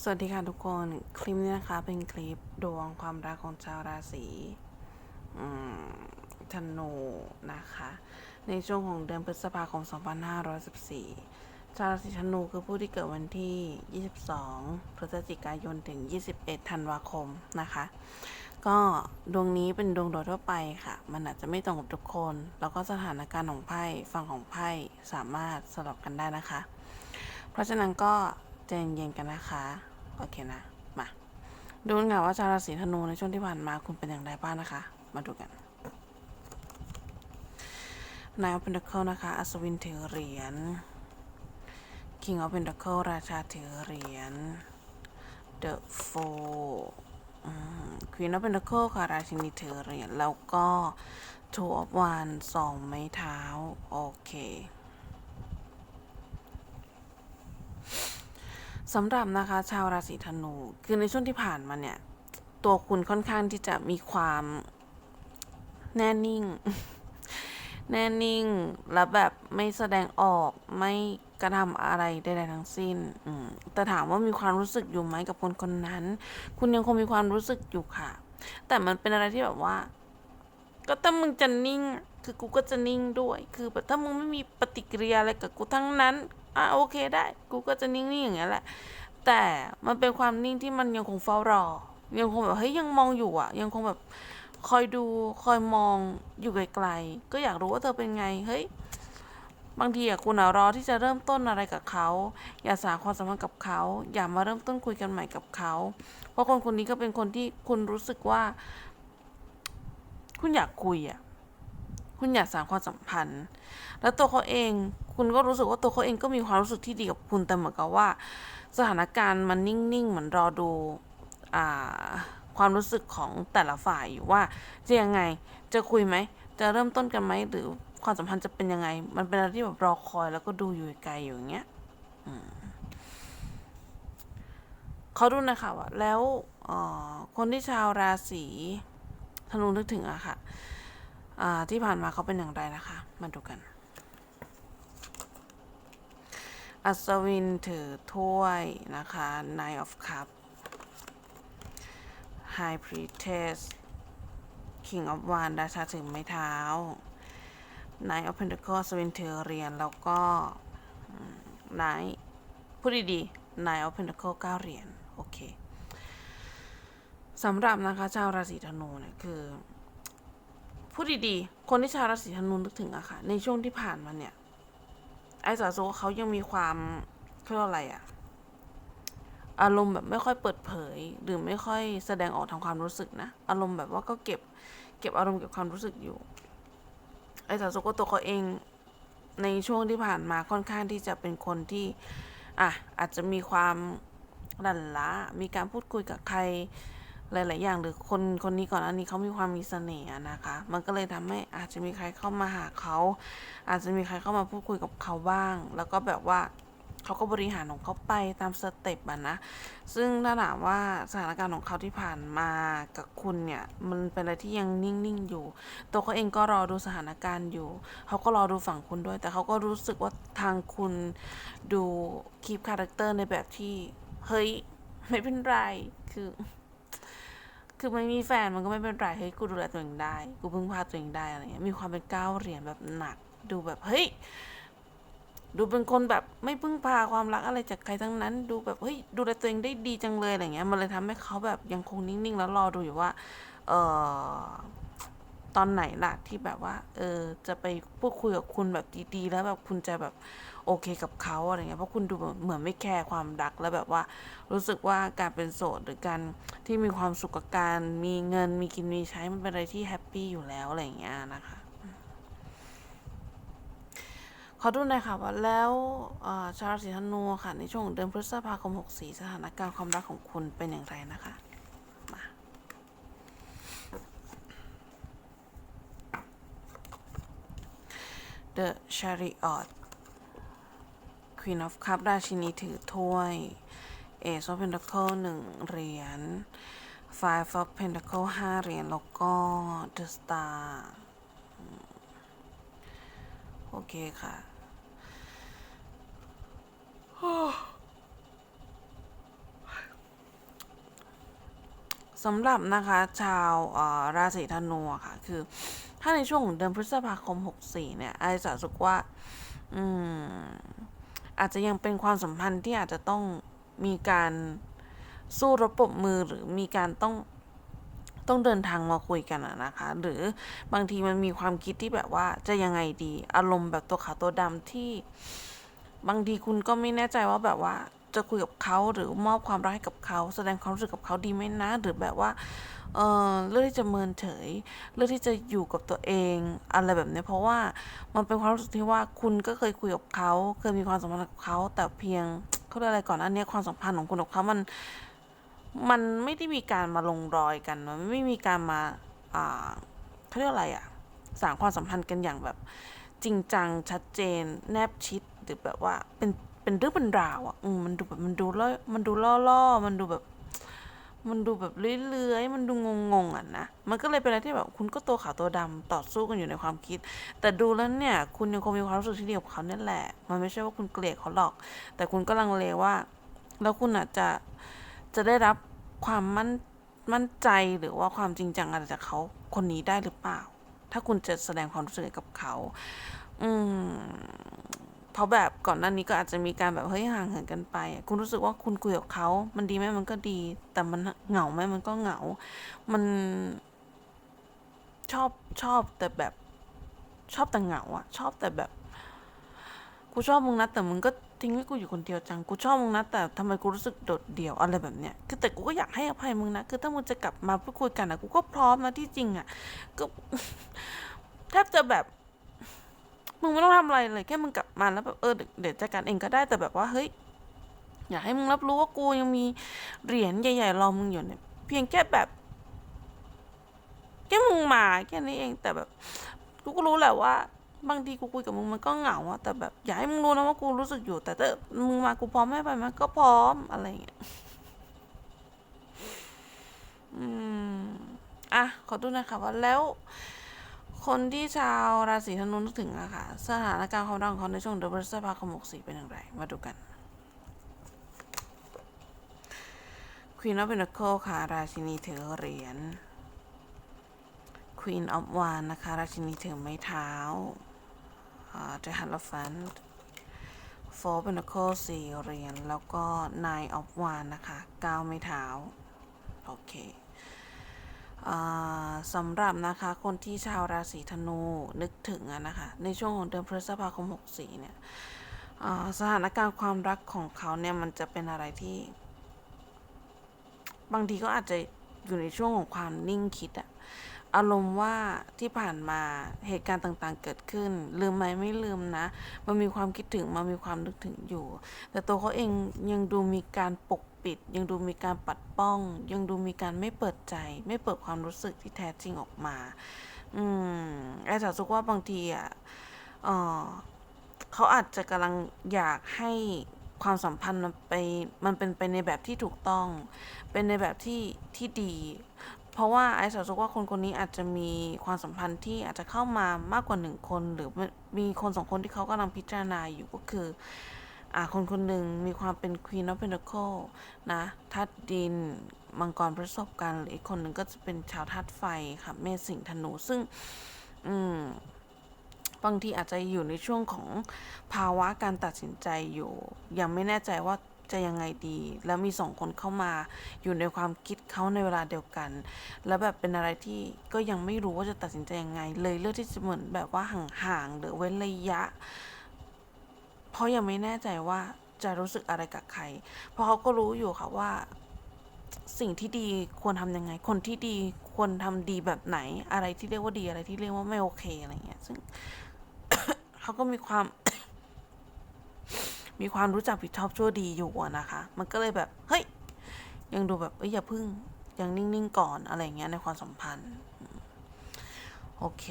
สวัสดีค่ะทุกคน คลิปนี้นะคะ เป็นคลิปดวงความรักของชาวราศีธนูนะคะ ในช่วงของเดือนพฤษภาคม 2514 ชาวราศีธนูคือผู้ที่เกิดวันที่ 22 พฤศจิกายนถึง 21 ธันวาคมนะคะ ก็ดวงนี้เป็นดวงโดยทั่วไปค่ะ มันอาจจะไม่ตรงกับทุกคน แล้วก็สถานการณ์ของไพ่ฝั่งของไพ่สามารถสลับกันได้นะคะ เพราะฉะนั้นก็ ใจเย็นๆกันนะคะ โอเคนะ มา ดูกันค่ะว่าชาวราศีธนูในช่วงที่ผ่านมาคุณเป็นอย่างไรบ้างนะคะ มาดูกันนายอ p เพน a เคิลนะคะ อัศวินถือเหรียญ King of Pentacle ราชาถือเหรียญ The Fool อืม Queen of Pentacle ค่ะ ราชินีถือเหรียญ แล้วก็ Two of Wands สองไม้เท้า โอเค สำหรับนะคะ ชาวราศีธนู คือในช่วงที่ผ่านมาเนี่ย ตัวคุณค่อนข้างที่จะมีความแน่นิ่ง แน่นิ่ง แล้วแบบไม่แสดงออกไม่กระทำอะไรใดๆทั้งสิ้นแต่ถามว่ามีความรู้สึกอยู่ไหมกับคนคนนั้น คุณยังคงมีความรู้สึกอยู่ค่ะ แต่มันเป็นอะไรที่แบบว่า ก็ถ้ามึงจะนิ่ง คือกูก็จะนิ่งด้วย คือแบบถ้ามึงไม่มีปฏิกิริยาอะไรกับกูทั้งนั้น อะโอเคได้ กูก็จะนิ่งๆอย่างนี้ยแหละ แต่มันเป็นความนิ่งที่มันยังคงเฝ้ารอ ยังคงแบบเฮ้ยยังมองอยู่อะ ยังคงแบบคอยดูคอยมองอยู่ไกลๆก็อยากรู้ว่าเธอเป็นไงเฮ้ยบางทีอะคุณอะรอที่จะเริ่มต้นอะไรกับเขา อย่าสาความสัมพันธ์กับเขา อย่ามาเริ่มต้นคุยกันใหม่กับเขา เพราะคนคนนี้ก็เป็นคนที่คุณรู้สึกว่า คุณอยากคุยอะ คุณอยากสร้านความสัมพันธ์ แล้วตัวเขาเอง คุณก็รู้สึกว่าตัวเขาเองก็มีความรู้สึกที่ดีกับคุณแต่เหมือนกับว่า สถานการณ์มันนิ่งๆเหมือนรอดูอความรู้สึกของแต่ละฝ่ายอยู่ว่าจะยังไงจะคุยไหมจะเริ่มต้นกันไหมหรือความสัมพันธ์จะเป็นยังไง มันเป็นอะไรที่แบบรอคอยแล้วก็ดูอยู่ไกลอยู่อย่างเงี้ยเขาดูนะคะว่าแล้วคนที่ชาวราศีธนูนึกถึงอะค่ะอ่า ที่ผ่านมาเขาเป็นอย่างไรนะคะ มาดูกัน อัศวินถือถ้วยนะคะ Nine of Cup High Priestess King of Wands ราชาถือไม้เท้า Nine of Pentacles อัศวินถือเหรียญแล้วก็นายพูดดีๆ Nine of Pentacles เก้าเหรียญ โอเคสำหรับนะคะชาวราศีธนูเนี่ยคือ พูดดีๆ คนที่ชาวราศีธนูนึกถึงอะค่ะ ในช่วงที่ผ่านมาเนี่ย ไอ้สาโซเขายังมีความเขาเรียกว่าอะไรอะอารมณ์แบบไม่ค่อยเปิดเผย หรือไม่ค่อยแสดงออกทางความรู้สึกนะ อารมณ์แบบว่าก็เก็บ เก็บอารมณ์เก็บความรู้สึกอยู่ ไอ้สาโซก็ตัวเขาเอง ในช่วงที่ผ่านมาค่อนข้างที่จะเป็นคนที่ อะอาจจะมีความหลั่นล้ามีการพูดคุยกับใคร หลาย ๆ อย่างหรือคนคนนี้ก่อนอันนี้เขามีความมีเสน่ห์นะคะ มันก็เลยทำให้อาจจะมีใครเข้ามาหาเขา อาจจะมีใครเข้ามาพูดคุยกับเขาบ้าง แล้วก็แบบว่าเขาก็บริหารของเขาไปตามสเต็ปอะนะ ซึ่งถ้าถามว่าสถานการณ์ของเขาที่ผ่านมากับคุณเนี่ย มันเป็นอะไรที่ยังนิ่ง ๆ อยู่ ตัวเขาเองก็รอดูสถานการณ์อยู่ เขาก็รอดูฝั่งคุณด้วย แต่เขาก็รู้สึกว่าทางคุณดูคีปคาแรคเตอร์ในแบบที่ เฮ้ย ไม่เป็นไร คือ คือไม่มีแฟนมันก็ไม่เป็นไรเฮ้ยกูดูแลตัวเองได้ กูพึ่งพาตัวเองได้อะไรเงี้ยมีความเป็นก้าวเหรียญแบบหนัก ดูแบบเฮ้ยดูเป็นคนแบบไม่พึ่งพาความรักอะไรจากใครทั้งนั้น ดูแบบเฮ้ยดูแลตัวเองได้ดีจังเลยอะไรเงี้ยมันเลยทำให้เขาแบบยังคงนิ่งๆ แล้วรอดูอยู่ว่า เออตอนไหนล่ะที่แบบว่า เออจะไปพูดคุยกับคุณแบบดีๆ แล้วแบบคุณจะแบบ โอเคกับเขาอะไรเงี้ยเพราะคุณดูเหมือนไม่แคร์ความรักแล้วแบบว่า รู้สึกว่าการเป็นโสดหรือการที่มีความสุขกับการมีเงินมีกินมีใช้มันเป็นอะไรที่แฮปปี้อยู่แล้วอะไรเงี้ยนะคะขอดูหน่อยค่ะว่าแล้วชาวราศีธนูค่ะ ในช่วงเดือนพฤษภาคม 64 สถานการณ์ความรักของคุณเป็นอย่างไรนะคะมา The Chariot Queen of Cup ราชินีถือถ้วย Ace of Pentacle หนึ่งเหรียญ Five of Pentacle ห้าเหรียญ แล้วก็ The Star โอเคค่ะสำหรับนะคะชาวราศีธนูค่ะ คือ ถ้าในช่วงของเดือนพฤษภาคม 64 เนี่ยไอจะรู้สึกว่า อืม อาจจะยังเป็นความสัมพันธ์ที่อาจจะต้องมีการสู้รบปบมือหรือมีการต้องต้องเดินทางมาคุยกันนะคะ หรือบางทีมันมีความคิดที่แบบว่าจะยังไงดี อารมณ์แบบตัวขาวตัวดำที่ บางทีคุณก็ไม่แน่ใจว่าแบบว่า จะคุยกับเขาหรือมอบความรักให้กับเขา แสดงความรู้สึกกับเขาดีไหมนะ หรือแบบว่าเออเลือกที่จะเมินเฉย เลือกที่จะอยู่กับตัวเองอะไรแบบนี้เพราะว่ามันเป็นความรู้สึกที่ว่าคุณก็เคยคุยกับเขาเคยมีความสัมพันธ์กับเขาแต่เพียงเขาเรียกอะไรก่อนอันนี้ความสัมพันธ์ของคุณกับเขามันมันไม่ได้มีการมาลงรอยกัน มันไม่มีการมาอ่าเขาเรียกอะไรอะสร้างความสัมพันธ์กันอย่างแบบจริงจังชัดเจน แนบชิดหรือแบบว่าเป็น เป็นเรื่องเป็นราวอะอืมมันดูแบบมันดูล่อมันดูล่อล่อๆมันดูแบบ มันดูแบบเลื้อยๆมันดูงงๆอะนะมันก็เลยเป็นอะไรที่แบบคุณก็ตัวขาวตัวดำต่อสู้กันอยู่ในความคิด แต่ดูแล้วเนี่ย คุณยังคงมีความรู้สึกที่ดีกับเขาเนี่ยแหละ มันไม่ใช่ว่าคุณเกลียดเขาหรอก แต่คุณก็ลังเลว่า แล้วคุณอาจจะจะได้รับความมั่นมั่นใจหรือว่าความจริงจังอะไรจากเขาคนนี้ได้หรือเปล่า ถ้าคุณจะแสดงความรู้สึกกับเขา อืม เพราะแบบก่อนหน้านี้ก็อาจจะมีการแบบเฮ้ยห่างเหินกันไป คุณรู้สึกว่าคุณคุยกับเขามันดีไหมมันก็ดี แต่มันเหงาไหมมันก็เหงา มันชอบชอบแต่แบบชอบแต่เหงาอะชอบแต่แบบ กูชอบมึงนะแต่มึงก็ทิ้งให้กูอยู่คนเดียวจัง กูชอบมึงนะแต่ทำไมกูรู้สึกโดดเดี่ยวอะไรแบบเนี้ย คือแต่กูก็อยากให้อภัยมึงนะ คือถ้ามึงจะกลับมาพูดคุยกันอะกูก็พร้อมนะที่จริงอะก็แทบจะแบบ มึงไม่ต้องทำอะไรเลยแค่มึงกลับมาแล้วแบบเออเดี๋ยวจัดการเองก็ได้แต่แบบว่าเฮ้ยอยากให้มึงรับรู้ว่ากูยังมีเหรียญใหญ่ๆรอมึงอยู่เนี่ยเพียงแค่แบบแค่มึงมาแค่นี้เองแต่แบบกูก็รู้แหละว่าบางทีกูคุยกับมึงมันก็เหงาอะแต่แบบอยากให้มึงรู้นะว่ากูรู้สึกอยู่ แต่ถ้ามึงมากูพร้อมไม่ไปไหมก็พร้อมอะไรอย่างเงี้ยอืมอะขอดูนะคะว่าแล้ว คนที่ชาวราศีธนูนึกถึงอะค่ะ สถานการณ์ความรักของเขาในช่วงเดือนพฤษภาคม64เป็นอย่างไร มาดูกัน Queen of Pentacles ค่ะ ราชินีถือเหรียญ Queen of Wands นะคะ ราชินีถือไม้เท้าอ่า The Hierophant Four Pentacles สี่เหรียญ แล้วก็ Nine of Wands นะคะเก้าไม้เท้า โอเค สำหรับนะคะคนที่ชาวราศีธนูนึกถึงนะคะในช่วงของเดือนพฤษภาคม 64 เนี่ยสถานการณ์ความรักของเขาเนี่ยมันจะเป็นอะไรที่ บางทีก็อาจจะอยู่ในช่วงของความนิ่งคิดอะอารมณ์ว่าที่ผ่านมาเหตุการณ์ต่างๆ เกิดขึ้น ลืมไหมไม่ลืมนะ มันมีความคิดถึงมันมีความนึกถึงอยู่ แต่ตัวเขาเองยังดูมีการปก ปิด ยังดูมีการปัดป้อง ยังดูมีการไม่เปิดใจ ไม่เปิดความรู้สึกที่แท้จริงออกมา อืมไอ้สาวสุกว่าบางทีอะเออเขาอาจจะกำลังอยากให้ความสัมพันธ์มันไปมันเป็นไปในแบบที่ถูกต้อง เป็นในแบบที่ที่ดี เพราะว่าไอ้สาวสุกว่าคนคนนี้อาจจะมีความสัมพันธ์ที่อาจจะเข้ามามากกว่าหนึ่งคน หรือมีคนสองคนที่เขากำลังพิจารณาอยู่ก็คือ อ่าคนคนหนึ่งมีความเป็น Queen of Pentacles นะธาตุดินมังกรประสบการณ์หรืออีกคนหนึ่งก็จะเป็นชาวธาตุไฟค่ะเมษสิงห์ธนูซึ่ง อืมบางทีอาจจะอยู่ในช่วงของภาวะการตัดสินใจอยู่ ยังไม่แน่ใจว่าจะยังไงดี แล้วมีสองคนเข้ามาอยู่ในความคิดเขาในเวลาเดียวกัน แล้วแบบเป็นอะไรที่ก็ยังไม่รู้ว่าจะตัดสินใจยังไง เลยเลือกที่จะเหมือนแบบว่าห่างๆหรือเว้นระยะ เพราะยังไม่แน่ใจว่าจะรู้สึกอะไรกับใคร เพราะเขาก็รู้อยู่ค่ะว่า สิ่งที่ดีควรทำยังไง คนที่ดีควรทำดีแบบไหน อะไรที่เรียกว่าดีอะไรที่เรียกว่าไม่โอเคอะไรเงี้ย ซึ่งเขาก็มีความ มีความรู้จักผิดชอบชั่วดีอยู่นะคะ มันก็เลยแบบ เฮ้ย ยังดูแบบเอ้ยอย่าพึ่ง ยังนิ่งๆก่อนอะไรเงี้ยในความสัมพันธ์ โอเค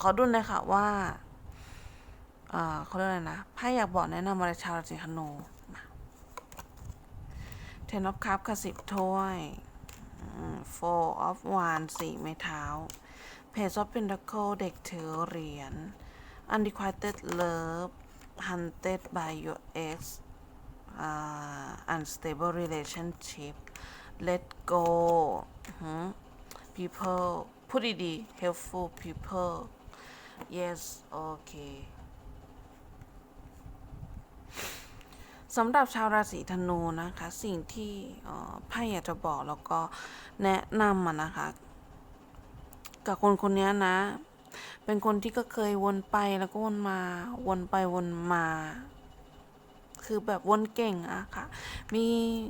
ขอดูนะคะว่า เขาเรียกอะไรนะไพ่อยากบอกแนะนำอะไรชาวราศีธนูเทนอฟคัพค่ะสิบถ้วยโฟร์ออฟวานสี่ไม้เท้าเพจออฟเพนดัคเคิลเด็กถือเหรียญ unrequited love hunted by your ex uh, unstable relationship let go people พูดดีๆ helpful people yes okay สำหรับชาวราศีธนูนะคะ สิ่งที่ไพ่อยากจะบอกแล้วก็แนะนำนะคะ กับคนคนนี้นะ เป็นคนที่ก็เคยวนไปแล้วก็วนมาวนไปวนมา คือแบบวนเก่งอะค่ะ มี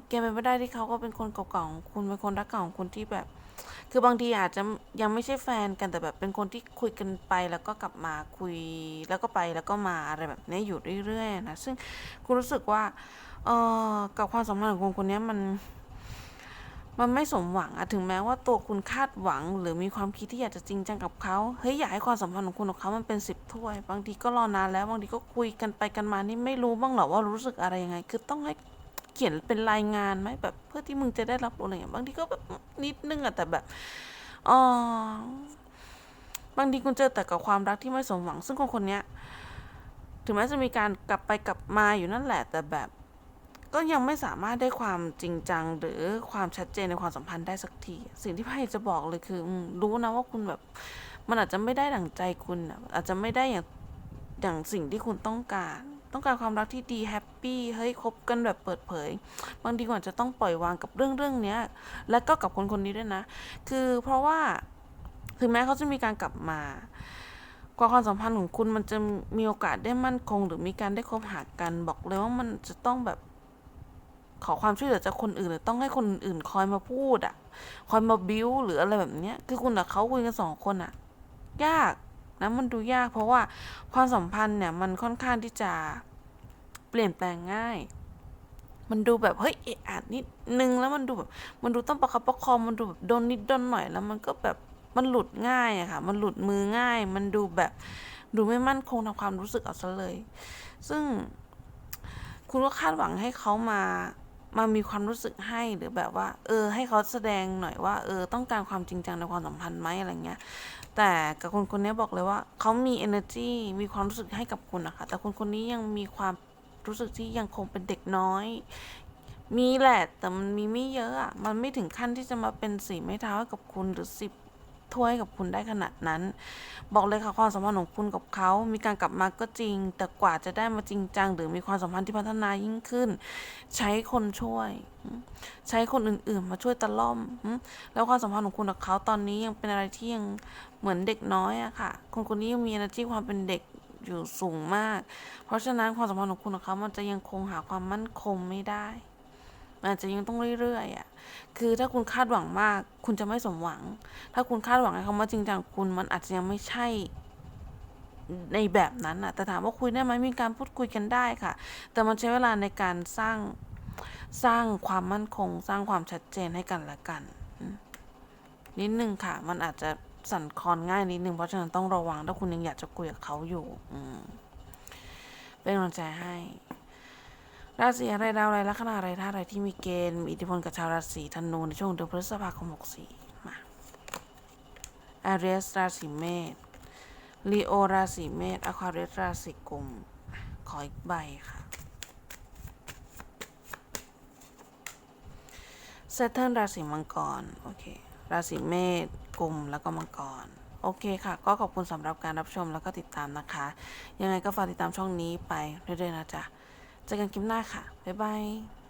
เกมเป็นไปได้ที่เขาก็เป็นคนเก่าๆของคุณเป็นคนรักเก่าของคุณที่แบบ คือบางทีอาจจะยังไม่ใช่แฟนกันแต่แบบเป็นคนที่คุยกันไปแล้วก็กลับมาคุยแล้วก็ไปแล้วก็มาอะไรแบบนี้อยู่เรื่อยๆนะซึ่งคุณรู้สึกว่าเออกับความสัมพันธ์ของคนคนนี้มัน มันไม่สมหวังอะถึงแม้ว่าตัวคุณคาดหวัง หรือมีความคิดที่อยากจะจริงจังกับเขาเฮ้ยอยากให้ความสัมพันธ์ของคุณกับเขามันเป็นสิบถ้วย บางทีก็รอนานแล้วบางทีก็คุยกันไปกันมานี่ไม่รู้บ้างเหรอว่ารู้สึกอะไรยังไง คือต้องให้ เขียนเป็นรายงานไหมแบบ เพื่อที่มึงจะได้รับรู้อะไรอย่างเงี้ยบางทีก็แบบนิดนึงอะแต่แบบอ๋อบางทีคุณเจอแต่กับความรักที่ไม่สมหวัง ซึ่งคนคนเนี้ยถึงแม้จะมีการกลับไปกลับมาอยู่นั่นแหละ แต่แบบ ก็ยังไม่สามารถได้ความจริงจัง หรือความชัดเจนในความสัมพันธ์ได้สักที สิ่งที่ไพ่จะบอกเลยคือรู้นะว่าคุณแบบ มันอาจจะไม่ได้ดั่งใจคุณอะอาจจะไม่ได้อย่างอย่างสิ่งที่คุณต้องการ ต้องการความรักที่ดีแฮปปี้เฮ้ยคบกันแบบเปิดเผย บางทีก่อนจะต้องปล่อยวางกับเรื่องเรื่องนี้และก็กับคนคนนี้ด้วยนะ คือเพราะว่าถึงแม้เขาจะมีการกลับมาความสัมพันธ์ของคุณมันจะมีโอกาสได้มั่นคง หรือมีการได้คบหากันบอกเลยว่ามันจะต้องแบบขอความช่วยเหลือจากคนอื่นหรือต้องให้คนอื่นคอยมาพูดอะคอยมาบิ้วหรืออะไรแบบเนี้ย คือคุณกับเขาคุยกันสองคนอะยาก นะมันดูยากเพราะว่าความสัมพันธ์เนี่ยมันค่อนข้างที่จะเปลี่ยนแปลงง่าย มันดูแบบเฮ้ยเอะอะนิดนึงแล้วมันดูแบบมันดูต้องประคับประคองมันดูแบบโดนนิดโดนหน่อยแล้วมันก็แบบมันหลุดง่ายอะค่ะ มันหลุดมือง่าย มันดูแบบดูไม่มั่นคงทางความรู้สึกเอาซะเลย ซึ่งคุณก็คาดหวังให้เขามา มามีความรู้สึกให้หรือแบบว่า เออ ให้เขาแสดงหน่อยว่า เออ ต้องการความจริงจังในความสัมพันธ์ไหมอะไรเงี้ย แต่กับคนคนนี้บอกเลยว่า เขามี energy มีความรู้สึกให้กับคุณนะคะ แต่คนคนนี้ยังมีความรู้สึกที่ยังคงเป็นเด็กน้อย มีแหละ แต่มันมีไม่เยอะอะมันไม่ถึงขั้นที่จะมาเป็นสีไม้เท้าให้กับคุณหรือสิบ ถ้วยกับคุณได้ขนาดนั้น บอกเลยค่ะความสัมพันธ์ของคุณกับเขา มีการกลับมาก็จริง แต่กว่าจะได้มาจริงจัง หรือมีความสัมพันธ์ที่พัฒนายิ่งขึ้น ใช้คนช่วย ใช้คนอื่นๆ มาช่วยตะล่อม แล้วความสัมพันธ์ของคุณกับเขาตอนนี้ยังเป็นอะไรที่ยังเหมือนเด็กน้อยอะค่ะ คนคนนี้ยังมี energy ความเป็นเด็กอยู่สูงมาก เพราะฉะนั้นความสัมพันธ์ของคุณกับเขามันจะยังคงหาความมั่นคงไม่ได้ มันอาจจะยังต้องเรื่อยๆอะคือถ้าคุณคาดหวังมาก คุณจะไม่สมหวัง ถ้าคุณคาดหวังให้เขามาจริงจังคุณมันอาจจะยังไม่ใช่ในแบบนั้นอะแต่ถามว่าคุยได้ไหมมีการพูดคุยกันได้ค่ะ แต่มันใช้เวลาในการสร้างสร้างความมั่นคง สร้างความชัดเจนให้กันและกัน นิดนึงค่ะ มันอาจจะสั่นคลอนง่ายนิดนึงเพราะฉะนั้นต้องระวังถ้าคุณยังอยากจะคุยกับเขาอยู่อเป็นกำลังใจให้ ราศีอะไรดาวอะไรลัคนาอะไรท่าตุอะไรที่มีเกณฑ์มีอิทธิพลกับชาวราศีธนูในช่วงเดือนพฤษภาคม64มาอาเรียสราศีเมษลีโอราศีเมษอควาเรียสราศีกุม ขออีกใบค่ะเซตเทิลราศีมังกร โอเค ราศีเมษกุมแล้วก็มังกร โอเคค่ะ ก็ขอบคุณสำหรับการรับชมแล้วก็ติดตามนะคะ ยังไงก็ฝากติดตามช่องนี้ไปเรื่อยๆนะจ๊ะ เจอกันคลิปหน้าค่ะ บ๊ายบาย